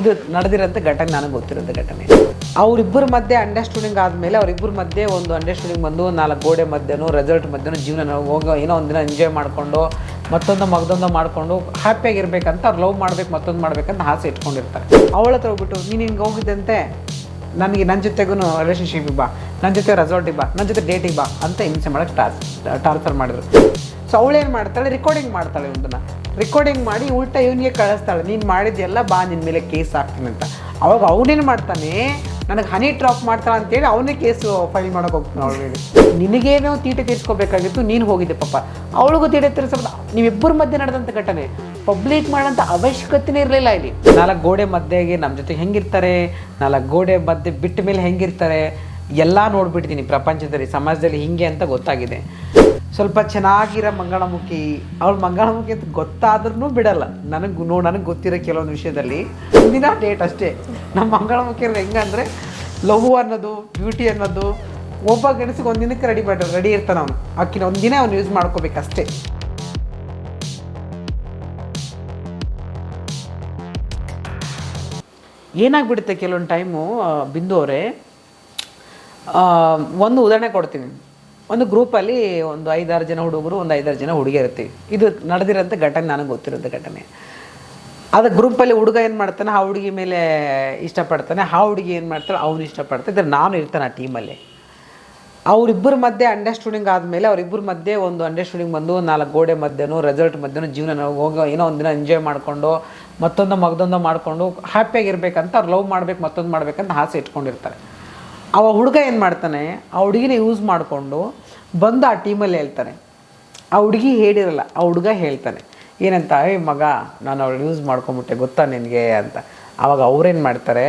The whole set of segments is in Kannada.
ಇದು ನಡೆದಿರೋಂಥ ಘಟನೆ ನನಗೆ ಗೊತ್ತಿರೋಂಥ ಘಟನೆ. ಅವರಿಬ್ಬರ ಮಧ್ಯೆ ಅಂಡರ್ಸ್ಟ್ಯಾಂಡಿಂಗ್ ಆದಮೇಲೆ ಅವರಿಬ್ಬರ ಮಧ್ಯೆ ಒಂದು ಅಂಡರ್ಸ್ಟ್ಯಾಂಡಿಂಗ್ ಬಂದು ನಾಲ್ಕು ಗೋಡೆ ಮಧ್ಯನೋ ರೆಸಲ್ಟ್ ಮಧ್ಯನೋ ಜೀವನ ಹೋಗೋ ಏನೋ ಒಂದಿನ ಎಂಜಾಯ್ ಮಾಡಿಕೊಂಡು, ಮತ್ತೊಂದು ಮಗದೊಂದು ಮಾಡಿಕೊಂಡು ಹ್ಯಾಪಿಯಾಗಿರ್ಬೇಕಂತ ಅವ್ರು ಲವ್ ಮಾಡ್ಬೇಕು, ಮತ್ತೊಂದು ಮಾಡ್ಬೇಕಂತ ಆಸೆ ಇಟ್ಕೊಂಡಿರ್ತಾರೆ. ಅವಳ ಹತ್ರ ಹೋಗ್ಬಿಟ್ಟು, ನೀನು ಹಿಂಗೆ ಹೋಗಿದ್ದಂತೆ, ನನಗೆ ನನ್ನ ಜೊತೆಗೂ ರಿಲೇಷನ್ಶಿಪಿಗೆ ಬಾ ನನ್ನ ಜೊತೆ ರೆಸಾರ್ಟಿಗೆ ಬಾ ನನ್ನ ಜೊತೆ ಡೇಟಿಗೆ ಬಾ ಅಂತ ಹಿಂಸೆ ಮಾಡೋಕ್ಕೆ ಟಾರ್ಚ್ ಟಾರ್ಚರ್ ಮಾಡಿದ್ರು. ಸೊ ಅವಳೇನು ಮಾಡ್ತಾಳೆ ರೆಕಾರ್ಡಿಂಗ್ ಮಾಡ್ತಾಳೆ ಒಂದನ್ನ. ರೆಕಾರ್ಡಿಂಗ್ ಮಾಡಿ ಉಲ್ಟಾ ಇವನಿಗೆ ಕಳಿಸ್ತಾಳೆ, ನೀನು ಮಾಡಿದ್ದೆಲ್ಲ ಬಾ ನಿನ್ನ ಮೇಲೆ ಕೇಸ್ ಹಾಕ್ತೀನಿ ಅಂತ. ಅವಾಗ ಅವನೇನು ಮಾಡ್ತಾನೆ, ನನಗೆ ಹನಿ ಡ್ರಾಪ್ ಮಾಡ್ತಾಳೆ ಅಂತೇಳಿ ಅವನೇ ಕೇಸು ಫೈಲ್ ಮಾಡೋಕೆ ಹೋಗ್ತಾನೆ ಅವಳ ಮೇಲೆ ನಿನಗೇನೋ ತೀಟೆ ತೀರಿಸ್ಕೋಬೇಕಾಗಿತ್ತು, ನೀನು ಹೋಗಿದ್ದೆ ಪಪ್ಪ ಅವಳಿಗೂ ತೀಟೆ ತೀರಿಸೋದು ನೀವಿಬ್ಬರ ಮಧ್ಯೆ ನಡೆದಂಥ ಘಟನೆ. ಪಬ್ಲಿಕ್ ಮಾಡೋಂಥ ಅವಶ್ಯಕತೆನೇ ಇರಲಿಲ್ಲ ಇಲ್ಲಿ. ನಾಲ್ಕು ಗೋಡೆ ಮಧ್ಯೆಗೆ ನಮ್ಮ ಜೊತೆ ಹೆಂಗಿರ್ತಾರೆ, ನಾಲ್ಕು ಗೋಡೆ ಮಧ್ಯೆ ಬಿಟ್ಟ ಮೇಲೆ ಹೆಂಗಿರ್ತಾರೆ, ಎಲ್ಲ ನೋಡ್ಬಿಟ್ಟಿದ್ದೀನಿ ಪ್ರಪಂಚದಲ್ಲಿ, ಸಮಾಜದಲ್ಲಿ ಹಿಂಗೆ ಅಂತ ಗೊತ್ತಾಗಿದೆ. ಸ್ವಲ್ಪ ಚೆನ್ನಾಗಿರೋ ಮಂಗಳಮುಖಿ. ಅವಳು ಮಂಗಳಮುಖಿ ಅಂತ ಗೊತ್ತಾದ್ರೂ ಬಿಡಲ್ಲ. ನನಗೆ ನೋ, ನನಗೆ ಗೊತ್ತಿರೋ ಕೆಲವೊಂದು ವಿಷಯದಲ್ಲಿ ಮುಂದಿನ ಡೇಟ್ ಅಷ್ಟೇ. ನಮ್ಮ ಮಂಗಳಮುಖಿ ಅಂದ್ರೆ ಹೆಂಗಂದ್ರೆ ಲವ್ ಅನ್ನೋದು ಬ್ಯೂಟಿ ಅನ್ನೋದು, ಒಬ್ಬ ಗಂಡಸಿಗೆ ಒಂದಿನಕ್ಕೆ ರೆಡಿ ಮಾಡಿ ರೆಡಿ ಇರ್ತಾನೆ ಅವನು. ಅಕ್ಕಿನ ದಿನ ಅವ್ನು ಯೂಸ್ ಮಾಡ್ಕೋಬೇಕಷ್ಟೇ. ಏನಾಗ್ಬಿಡುತ್ತೆ ಕೆಲವೊಂದು ಟೈಮು ಬಿಂದು ಅವರೇ ಒಂದು ಉದಾಹರಣೆ ಕೊಡ್ತೀನಿ. ಒಂದು ಗ್ರೂಪಲ್ಲಿ ಒಂದು ಐದಾರು ಜನ ಹುಡುಗರು, ಒಂದು ಐದಾರು ಜನ ಹುಡುಗಿಯರು ಇರ್ತೀವಿ. ಇದು ನಡೆದಿರೋಂಥ ಘಟನೆ, ನನಗೆ ಗೊತ್ತಿರೋಂಥ ಘಟನೆ. ಅದು ಗ್ರೂಪಲ್ಲಿ ಹುಡುಗ ಏನು ಮಾಡ್ತಾನೆ, ಆ ಹುಡುಗಿ ಮೇಲೆ ಇಷ್ಟಪಡ್ತಾನೆ, ಆ ಹುಡುಗಿ ಏನು ಮಾಡ್ತಾಳೆ, ಅವನು ಇಷ್ಟಪಡ್ತಾನೆ. ಇದ್ರೆ ನಾನು ಇರ್ತಾನೆ ಆ ಟೀಮಲ್ಲಿ ಅವರಿಬ್ಬರ ಮಧ್ಯೆ ಅಂಡರ್ಸ್ಟ್ಯಾಂಡಿಂಗ್ ಆದಮೇಲೆ ಅವರಿಬ್ಬರ ಮಧ್ಯೆ ಒಂದು ಅಂಡರ್ಸ್ಟ್ಯಾಂಡಿಂಗ್ ಬಂದು, ನಾಲ್ಕು ಗೋಡೆ ಮಧ್ಯನೋ ರೆಸಲ್ಟ್ ಮಧ್ಯನೋ ಜೀವನ ಹೋಗೋ, ಏನೋ ಒಂದಿನ ಎಂಜಾಯ್ ಮಾಡಿಕೊಂಡು, ಮತ್ತೊಂದು ಮಗದೊಂದು ಮಾಡಿಕೊಂಡು ಹ್ಯಾಪಿಯಾಗಿರ್ಬೇಕಂತ ಅವ್ರು ಲವ್ ಮಾಡ್ಬೇಕು, ಮತ್ತೊಂದು ಮಾಡ್ಬೇಕಂತ ಆಸೆ ಇಟ್ಕೊಂಡಿರ್ತಾರೆ. ಅವ ಹುಡುಗ ಏನು ಮಾಡ್ತಾನೆ, ಆ ಹುಡುಗಿನ ಯೂಸ್ ಮಾಡಿಕೊಂಡು ಬಂದು ಆ ಟೀಮಲ್ಲಿ ಹೇಳ್ತಾನೆ. ಆ ಹುಡುಗಿ ಹೇಳಿರಲ್ಲ, ಆ ಹುಡುಗ ಹೇಳ್ತಾನೆ, ಏನಂತ, ಏ ಮಗ, ನಾನು ಅವಳು ಯೂಸ್ ಮಾಡ್ಕೊಂಬಿಟ್ಟೆ, ಗೊತ್ತಾ ನಿನಗೆ? ಅಂತ. ಆವಾಗ ಅವ್ರೇನು ಮಾಡ್ತಾರೆ,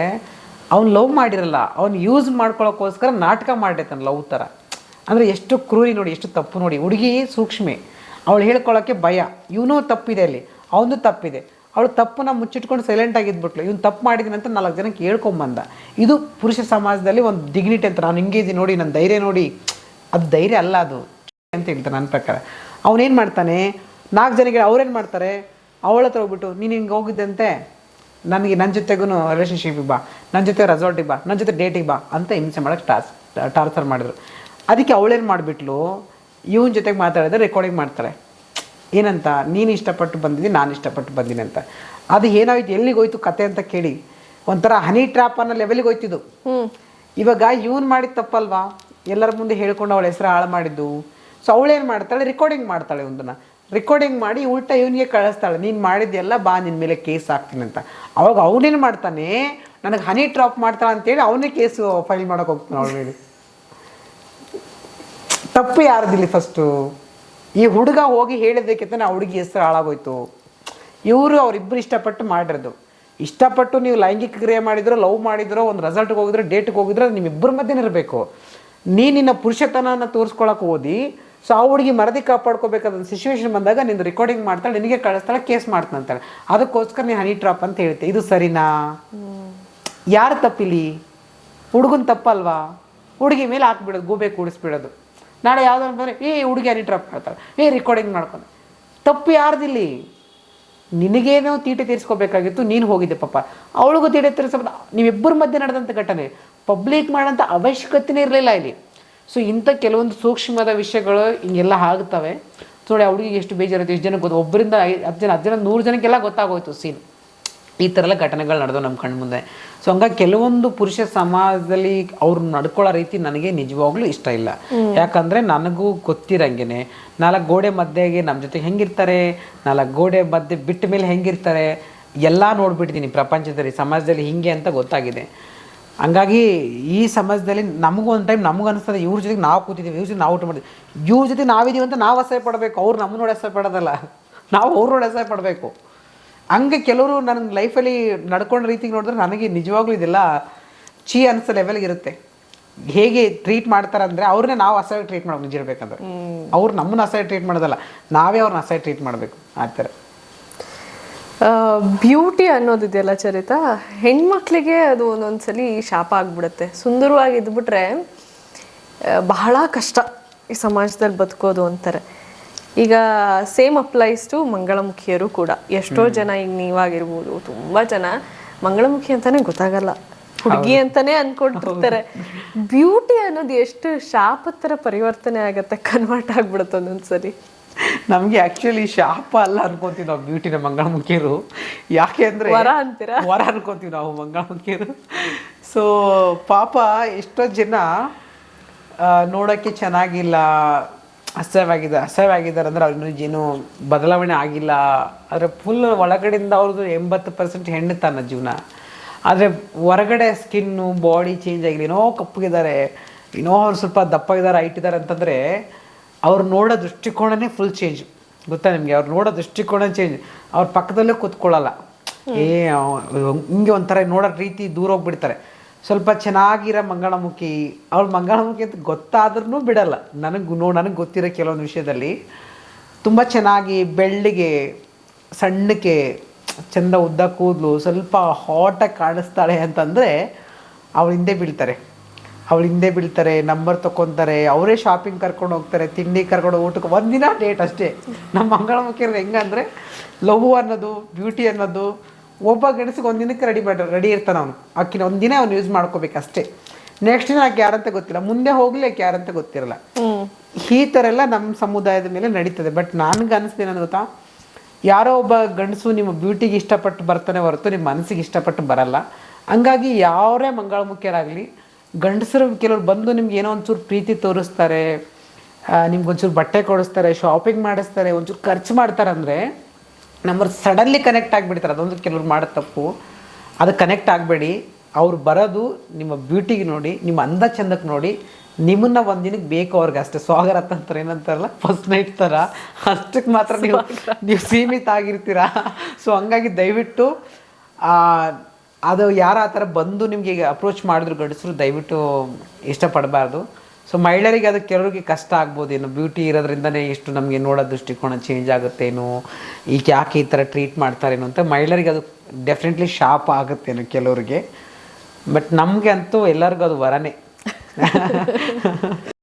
ಅವ್ನು ಲವ್ ಮಾಡಿರಲ್ಲ, ಅವ್ನು ಯೂಸ್ ಮಾಡ್ಕೊಳ್ಳೋಕ್ಕೋಸ್ಕರ ನಾಟಕ ಮಾಡಿರ್ತಾನೆ ಲವ್ ಥರ. ಅಂದರೆ ಎಷ್ಟು ಕ್ರೂರಿ ನೋಡಿ, ಎಷ್ಟು ತಪ್ಪು ನೋಡಿ, ಹುಡುಗಿ ಸೂಕ್ಷ್ಮೆ. ಅವಳು ಹೇಳ್ಕೊಳ್ಳೋಕ್ಕೆ ಭಯ. ಇವನೂ ತಪ್ಪಿದೆ ಅಲ್ಲಿ, ಅವನದು ತಪ್ಪಿದೆ. ಅವಳು ತಪ್ಪನ್ನ ಮುಚ್ಚಿಟ್ಕೊಂಡು ಸೈಲೆಂಟ್ ಆಗಿದ್ಬಿಟ್ಲು. ಇವ್ನು ತಪ್ಪು ಮಾಡಿದ್ದೀನಿ ಅಂತ ನಾಲ್ಕು ಜನಕ್ಕೆ ಹೇಳ್ಕೊಂಬಂದ ಇದು ಪುರುಷ ಸಮಾಜದಲ್ಲಿ ಒಂದು ಡಿಗ್ನಿಟಿ ಅಂತ ನಾನು ಹಿಂಗೆ ನೋಡಿ ನನ್ನ ಧೈರ್ಯ ನೋಡಿ. ಅದು ಧೈರ್ಯ ಅಲ್ಲ ಅದು. ಅಂತ ಹೇಳ್ತಾರೆ ನನ್ನ ಪ್ರಕಾರ. ಅವನೇನು ಮಾಡ್ತಾನೆ? ನಾಲ್ಕು ಜನಕ್ಕೆ ಅವ್ರೇನು ಮಾಡ್ತಾರೆ? ಅವಳ ಹತ್ರ ಹೋಗ್ಬಿಟ್ಟು, ನೀನು ಹಿಂಗೆ ಹೋಗಿದ್ದಂತೆ? ನನಗೆ ನನ್ನ ಜೊತೆಗೂ ರಿಲೇಷನ್ಶಿಪಿಗೆ ಬಾ. ನನ್ನ ಜೊತೆ ರೆಸಾರ್ಟಿಗೆ ಬಾ. ನನ್ನ ಜೊತೆ ಡೇಟಿಗೆ ಬಾ ಅಂತ ಹಿಂಸೆ ಮಾಡೋಕ್ಕೆ ಟಾಸ್, ಟಾರ್ಚರ್ ಮಾಡಿದ್ರು. ಅದಕ್ಕೆ ಅವಳೇನು ಮಾಡಿಬಿಟ್ಲು? ಇವನ ಜೊತೆಗೆ ಮಾತಾಡಿದ್ರೆ ರೆಕಾರ್ಡಿಂಗ್ ಮಾಡ್ತಾಳೆ ಏನಂತ ನೀನು ಇಷ್ಟಪಟ್ಟು ಬಂದಿದ್ದೀನಿ ನಾನು ಇಷ್ಟಪಟ್ಟು ಬಂದೀನಿ ಅಂತ. ಅದು ಏನಾಯ್ತು ಎಲ್ಲಿಗೆ ಹೋಯ್ತು ಕತೆ ಅಂತ ಕೇಳಿ ಒಂಥರ ಹನಿ ಟ್ರಾಪ್ ಅನ್ನೋ ಲೆವೆಲ್ಗೆ ಹೋಯ್ತಿದ್ದು. ಇವಾಗ ಇವನು ಮಾಡಿದ ತಪ್ಪಲ್ವಾ? ಎಲ್ಲರ ಮುಂದೆ ಹೇಳ್ಕೊಂಡು ಅವಳ ಹೆಸರು ಹಾಳು ಮಾಡಿದ್ದು. ಸೊ ಅವಳೇನು ಮಾಡ್ತಾಳೆ? ರೆಕಾರ್ಡಿಂಗ್ ಮಾಡ್ತಾಳೆ ಒಂದನ್ನು. ರೆಕಾರ್ಡಿಂಗ್ ಮಾಡಿ ಉಲ್ಟಾ ಇವನಿಗೆ ಕಳಿಸ್ತಾಳೆ ನೀನು ಮಾಡಿದ್ದೆಲ್ಲ ಬಾ ನಿನ್ನ ಮೇಲೆ ಕೇಸ್ ಹಾಕ್ತೀನಿ ಅಂತ. ಅವಾಗ ಅವನೇನು ಮಾಡ್ತಾನೆ? ನನಗೆ ಹನಿ ಟ್ರಾಪ್ ಮಾಡ್ತಾಳೆ ಅಂತೇಳಿ ಅವನೇ ಕೇಸು ಫೈಲ್ ಮಾಡೋಕೆ ಹೋಗ್ತಾನೆ ಅವಳ ಮೇಲೆ. ತಪ್ಪು ಯಾರ್ದಿಲ್ಲಿ ಫಸ್ಟು ಈ ಹುಡುಗ ಹೋಗಿ ಹೇಳಿದ್ದಕ್ಕಿಂತ ಆ ಹುಡುಗಿ ಹೆಸರು ಹಾಳಾಗೋಯ್ತು. ಇವರು ಅವರಿಬ್ಬರು ಇಷ್ಟಪಟ್ಟು ಮಾಡಿರೋದು. ಇಷ್ಟಪಟ್ಟು ನೀವು ಲೈಂಗಿಕ ಕ್ರಿಯೆ ಮಾಡಿದ್ರೋ ಲವ್ ಮಾಡಿದ್ರೋ ಒಂದು ರೆಸಲ್ಟ್ಗೆ ಹೋಗಿದ್ರೆ ಡೇಟ್ಗೆ ಹೋಗಿದ್ರೆ ನಿಮ್ಮಿಬ್ಬರ ಮಧ್ಯೆ ಇರಬೇಕು. ನೀ ನಿನ್ನ ಪುರುಷತನನ ತೋರಿಸ್ಕೊಳಕ್ಕೆ ಓದಿ ಸೊ ಆ ಹುಡುಗಿ ಮರದಿ ಕಾಪಾಡ್ಕೋಬೇಕಾದ ಸಿಚುವೇಶನ್ ಬಂದಾಗ ನಿನ್ನ ರೆಕಾರ್ಡಿಂಗ್ ಮಾಡ್ತಾಳೆ ನಿನಗೆ ಕಳಿಸ್ತಾಳೆ ಕೇಸ್ ಮಾಡ್ತಾನಂತಾಳೆ ಅದಕ್ಕೋಸ್ಕರ ನೀನು ಹನಿ ಟ್ರಾಪ್ ಅಂತ ಹೇಳ್ತೆ. ಇದು ಸರಿನಾ? ಯಾರು ತಪ್ಪಿಲಿ? ಹುಡುಗನ ತಪ್ಪಲ್ವಾ? ಹುಡುಗಿ ಮೇಲೆ ಹಾಕ್ಬಿಡೋದು ಗೂಬೆ ಕೂಡಿಸ್ಬಿಡೋದು. ನಾಳೆ ಯಾವುದಾದ್ರು ಬಂದರೆ, ಏ ಹುಡುಗಿ ಹನಿ ಡ್ರಾಪ್ ಮಾಡ್ತಾಳೆ? ಏ ರೆಕಾರ್ಡಿಂಗ್ ಮಾಡ್ಕೊಂಡು. ತಪ್ಪು ಯಾರ್ದಿಲ್ಲಿ? ನಿನಗೇನೋ ತೀಟೆ ತೀರಿಸ್ಕೋಬೇಕಾಗಿತ್ತು, ನೀನು ಹೋಗಿದ್ದೆ ಪಾಪ. ಅವಳಿಗೂ ತೀಟೆ ತೀರಿಸೋದು ನೀವಿಬ್ಬರ ಮಧ್ಯೆ ನಡೆದಂಥ ಘಟನೆ. ಪಬ್ಲಿಕ್ ಮಾಡೋಂಥ ಅವಶ್ಯಕತೆನೇ ಇರಲಿಲ್ಲ ಇಲ್ಲಿ. ಸೊ ಇಂಥ ಕೆಲವೊಂದು ಸೂಕ್ಷ್ಮದ ವಿಷಯಗಳು ಹಿಂಗೆಲ್ಲ ಆಗ್ತವೆ. ನೋಡಿ ಅವಳಿಗೆ ಎಷ್ಟು ಬೇಜಾರಾಯಿತು, ಎಷ್ಟು ಜನಕ್ಕೆ ಗೊತ್ತು? ಒಬ್ಬರಿಂದ ಐದು ಹತ್ತು ಜನ ಹತ್ತು ಜನ, ನೂರು ಜನಕ್ಕೆಲ್ಲ ಗೊತ್ತಾಗೋಯ್ತು ಸೀನ್ ಈ ಥರ ಎಲ್ಲ ಘಟನೆಗಳು ನಡೆದವು ನಮ್ಮ ಕಣ್ಣು ಮುಂದೆ. ಸೊ ಹಂಗಾಗಿ ಕೆಲವೊಂದು ಪುರುಷ ಸಮಾಜದಲ್ಲಿ ಅವ್ರು ನಡ್ಕೊಳ್ಳೋ ರೀತಿ ನನಗೆ ನಿಜವಾಗ್ಲೂ ಇಷ್ಟ ಇಲ್ಲ. ಯಾಕಂದರೆ ನನಗೂ ಗೊತ್ತಿರಂಗೇನೆ. ನಾಲ್ಕು ಗೋಡೆ ಮಧ್ಯೆಗೆ ನಮ್ಮ ಜೊತೆ ಹೆಂಗಿರ್ತಾರೆ? ನಾಲ್ಕು ಗೋಡೆ ಮಧ್ಯೆ ಬಿಟ್ಟ ಮೇಲೆ ಹೆಂಗಿರ್ತಾರೆ? ಎಲ್ಲ ನೋಡ್ಬಿಟ್ಟಿದ್ದೀನಿ ಪ್ರಪಂಚದಲ್ಲಿ ಸಮಾಜದಲ್ಲಿ ಹಿಂಗೆ ಅಂತ ಗೊತ್ತಾಗಿದೆ. ಹಂಗಾಗಿ ಈ ಸಮಾಜದಲ್ಲಿ ನಮಗೂ ಒಂದು ಟೈಮ್ ನಮಗೂ ಅನಿಸ್ತದೆ ಇವ್ರ ಜೊತೆಗೆ ನಾವು ಕೂತಿದ್ದೀವಿ ಇವ್ರ ಜೊತೆ ನಾವು ಊಟ ಮಾಡಿದ್ವಿ ಇವ್ರ ಜೊತೆ ನಾವಿದ್ದೀವಿ ಅಂತ ನಾವು ಅಸಹ್ಯ ಪಡಬೇಕು ಅವ್ರು ನಮ್ಮ ನೋಡಿ ಅಸಹ್ಯ ಪಡೋದಲ್ಲ ನಾವು ಅವ್ರ ನೋಡಿ ಅಸಹ್ಯ ಪಡಬೇಕು ಹಂಗೆ ಕೆಲವರು ನನ್ನ ಲೈಫಲ್ಲಿ ನಡ್ಕೊಂಡ ರೀತಿಗೆ ನೋಡಿದ್ರೆ ನನಗೆ ನಿಜವಾಗ್ಲೂ ಇದೆಲ್ಲ ಚೀ ಅನಿಸೋ ಲೆವೆಲ್ಗೆ ಇರುತ್ತೆ. ಹೇಗೆ ಟ್ರೀಟ್ ಮಾಡ್ತಾರೆ ಅಂದರೆ ಅವ್ರನ್ನೇ ನಾವು ಅಸಹ್ಯ ಟ್ರೀಟ್ ಮಾಡ್ಬೇಕು ನಿಜಿರ್ಬೇಕಂದ್ರೆ ಅವ್ರು ನಮ್ಮನ್ನ ಅಸಹ್ಯ ಟ್ರೀಟ್ ಮಾಡೋದಲ್ಲ ನಾವೇ ಅವ್ರನ್ನ ಅಸಹ್ಯ ಟ್ರೀಟ್ ಮಾಡಬೇಕು ಆ ಥರ. ಬ್ಯೂಟಿ ಅನ್ನೋದಿದೆಯಲ್ಲ ಚರಿತ? ಹೆಣ್ಮಕ್ಳಿಗೆ ಅದು ಒಂದೊಂದ್ಸಲಿ ಶಾಪ ಆಗ್ಬಿಡುತ್ತೆ. ಸುಂದರವಾಗಿ ಇದ್ಬಿಟ್ರೆ ಬಹಳ ಕಷ್ಟ ಈ ಸಮಾಜದಲ್ಲಿ ಬದುಕೋದು ಅಂತಾರೆ. ಈಗ ಸೇಮ್ ಅಪ್ಲೈಸ್ ಟು ಮಂಗಳಮುಖಿಯರು ಕೂಡ. ಎಷ್ಟೋ ಜನ ಈಗ ನೀವಾಗಿರ್ಬೋದು. ತುಂಬ ಜನ ಮಂಗಳಮುಖಿ ಅಂತಾನೆ ಗೊತ್ತಾಗಲ್ಲ. ಹುಡುಗಿ ಅಂತಾನೆ ಅನ್ಕೊಂಡಿರ್ತಾರೆ ಬ್ಯೂಟಿ ಅನ್ನೋದು ಎಷ್ಟು ಶಾಪದ ಥರ ಪರಿವರ್ತನೆ ಆಗತ್ತೆ ಕನ್ವರ್ಟ್ ಆಗ್ಬಿಡುತ್ತೆ ಒಂದೊಂದ್ಸರಿ. ನಮಗೆ ಆ್ಯಕ್ಚುಲಿ ಶಾಪ ಅಲ್ಲ ಅನ್ಕೊಂತೀವಿ ನಾವು ಬ್ಯೂಟಿನ ಮಂಗಳಮುಖಿಯರು. ಯಾಕೆ ಅಂದರೆ ವರ ಅಂತೀರಾ? ವರ ಅನ್ಕೊಂತೀವಿ ನಾವು ಮಂಗಳಮುಖಿಯರು. ಸೊ ಪಾಪ ಎಷ್ಟೋ ಜನ ನೋಡೋಕ್ಕೆ ಚೆನ್ನಾಗಿಲ್ಲ ಅಸಹ್ಯವಾಗಿದೆ ಅಸಹ್ಯವಾಗಿದ್ದಾರೆ ಅಂದರೆ ಅವ್ರ ಏನು ಬದಲಾವಣೆ ಆಗಿಲ್ಲ. ಆದರೆ ಫುಲ್ ಒಳಗಡೆಯಿಂದ ಅವ್ರದ್ದು ಎಂಬತ್ತು ಪರ್ಸೆಂಟ್ ಹೆಣ್ಣುತನ ಜೀವನ. ಆದರೆ ಹೊರಗಡೆ ಸ್ಕಿನ್ನು ಬಾಡಿ ಚೇಂಜ್ ಆಗಿಲ್ಲ. ಏನೋ ಕಪ್ಪಗಿದ್ದಾರೆ. ಏನೋ ಅವ್ರು ಸ್ವಲ್ಪ ದಪ್ಪಗಿದ್ದಾರೆ ಹೈಟ್ ಇದ್ದಾರೆ ಅಂತಂದರೆ ಅವ್ರು ನೋಡೋ ದೃಷ್ಟಿಕೋನನೇ ಫುಲ್ ಚೇಂಜ್ ಗೊತ್ತಾ ನಿಮಗೆ? ಅವ್ರು ನೋಡೋ ದೃಷ್ಟಿಕೋನ ಚೇಂಜ್ ಅವ್ರ ಪಕ್ಕದಲ್ಲೇ ಕೂತ್ಕೊಳ್ಳಲ್ಲ. ಏ ಹಿಂಗೆ ಒಂಥರ ನೋಡೋ ರೀತಿ ದೂರ ಹೋಗ್ಬಿಡ್ತಾರೆ. ಸ್ವಲ್ಪ ಚೆನ್ನಾಗಿರೋ ಮಂಗಳಮುಖಿ. ಅವಳು ಮಂಗಳಮುಖಿ ಅಂತ ಗೊತ್ತಾದ್ರೂ ಬಿಡಲ್ಲ. ನನಗೆ ನೋ ನನಗೆ ಗೊತ್ತಿರೋ ಕೆಲವೊಂದು ವಿಷಯದಲ್ಲಿ ತುಂಬ ಚೆನ್ನಾಗಿ ಬೆಳ್ಳಿಗೆ, ಸಣ್ಣಕ್ಕೆ, ಚಂದ ಉದ್ದ ಕೂದಲು, ಸ್ವಲ್ಪ ಹಾಟಾಗಿ ಕಾಣಿಸ್ತಾಳೆ ಅಂತಂದರೆ ಅವಳು ಹಿಂದೆ ಬೀಳ್ತಾರೆ. ಅವಳು ಹಿಂದೆ ಬೀಳ್ತಾರೆ ನಂಬರ್ ತೊಗೊತಾರೆ ಅವರೇ ಶಾಪಿಂಗ್ ಕರ್ಕೊಂಡು ಹೋಗ್ತಾರೆ, ತಿಂಡಿ ಕರ್ಕೊಂಡು ಊಟಕ್ಕೆ ಒಂದಿನ ಡೇಟ್ ಅಷ್ಟೇ. ನಮ್ಮ ಮಂಗಳಮುಖಿಯರು ಹೆಂಗಂದರೆ ಲವ್ ಅನ್ನೋದು ಬ್ಯೂಟಿ ಅನ್ನೋದು ಒಬ್ಬ ಗಂಡಸಿಗೆ ಒಂದಿನಕ್ಕೆ ರೆಡಿ ಮಾಡಿ ರೆಡಿ ಇರ್ತಾನೆ ಅವನು. ಅಕ್ಕಿನ ಒಂದಿನ ಅವ್ನು ಯೂಸ್ ಮಾಡ್ಕೋಬೇಕಷ್ಟೇ. ನೆಕ್ಸ್ಟ್ ದಿನ ಆಕೆ ಯಾರಂತ ಗೊತ್ತಿಲ್ಲ. ಮುಂದೆ ಹೋಗ್ಲಿ ಆಕೆ ಯಾರಂತ ಗೊತ್ತಿರಲ್ಲ. ಈ ಥರ ಎಲ್ಲ ನಮ್ಮ ಸಮುದಾಯದ ಮೇಲೆ ನಡೀತದೆ. ಬಟ್ ನನಗೆ ಅನಿಸ್ದೇನಂದು ಗೊತ್ತಾ? ಯಾರೋ ಒಬ್ಬ ಗಂಡಸು ನಿಮ್ಮ ಬ್ಯೂಟಿಗೆ ಇಷ್ಟಪಟ್ಟು ಬರ್ತಾನೆ ಹೊರತು ನಿಮ್ಮ ಮನಸ್ಸಿಗೆ ಇಷ್ಟಪಟ್ಟು ಬರಲ್ಲ. ಹಂಗಾಗಿ ಯಾರೇ ಮಂಗಳಮುಖಿಯರಾಗಲಿ ಗಂಡಸರು ಕೆಲವ್ರು ಬಂದು ನಿಮ್ಗೆ ಏನೋ ಒಂಚೂರು ಪ್ರೀತಿ ತೋರಿಸ್ತಾರೆ ನಿಮ್ಗೆ ಒಂಚೂರು ಬಟ್ಟೆ ಕೊಡಿಸ್ತಾರೆ ಶಾಪಿಂಗ್ ಮಾಡಿಸ್ತಾರೆ ಒಂಚೂರು ಖರ್ಚು ಮಾಡ್ತಾರೆ ಅಂದರೆ ನಂಬರ್ ಸಡನ್ಲಿ ಕನೆಕ್ಟ್ ಆಗಿಬಿಡ್ತಾರೆ. ಅದೊಂದು ಕೆಲವ್ರು ಮಾಡೋ ತಪ್ಪು. ಅದು ಕನೆಕ್ಟ್ ಆಗಬೇಡಿ. ಅವ್ರು ಬರೋದು ನಿಮ್ಮ ಬ್ಯೂಟಿಗೆ ನೋಡಿ ನಿಮ್ಮ ಅಂದ ಚಂದಕ್ಕೆ ನೋಡಿ. ನಿಮ್ಮನ್ನ ಒಂದು ದಿನಕ್ಕೆ ಬೇಕು ಅವ್ರಿಗೆ ಅಷ್ಟೇ. ಸ್ವಾಗತ ಅಂತಾರೆ ಏನಂತಾರಲ್ಲ? ಫಸ್ಟ್ ನೈಟ್ ಥರ ಅಷ್ಟಕ್ಕೆ ಮಾತ್ರ ನೀವು ನೀವು ಸೀಮಿತ ಆಗಿರ್ತೀರಾ? ಸೊ ಹಂಗಾಗಿ ದಯವಿಟ್ಟು ಅದು ಯಾರು ಆ ಥರ ಬಂದು ನಿಮಗೆ ಅಪ್ರೋಚ್ ಮಾಡಿದ್ರು ಗಡಿಸ್ರು ದಯವಿಟ್ಟು ಇಷ್ಟಪಡಬಾರ್ದು. ಸೊ ಮಹಿಳೆಯರಿಗೆ ಅದು ಕೆಲವರಿಗೆ ಕಷ್ಟ ಆಗ್ಬೋದೇನೋ? ಬ್ಯೂಟಿ ಇರೋದ್ರಿಂದನೇ ಎಷ್ಟು ನಮಗೆ ನೋಡೋ ದೃಷ್ಟಿಕೋನ ಚೇಂಜ್ ಆಗುತ್ತೇನೋ? ಈಗ ಯಾಕೆ ಈ ಥರ ಟ್ರೀಟ್ ಮಾಡ್ತಾರೇನೋ ಅಂತ ಮಹಿಳೆಯರಿಗೆ ಅದು ಡೆಫಿನೆಟ್ಲಿ ಶಾಪ್ ಆಗುತ್ತೇನೋ ಕೆಲವರಿಗೆ. ಬಟ್ ನಮಗೆ ಅಂತೂ ಎಲ್ಲರಿಗೂ ಅದು ವರನೇ.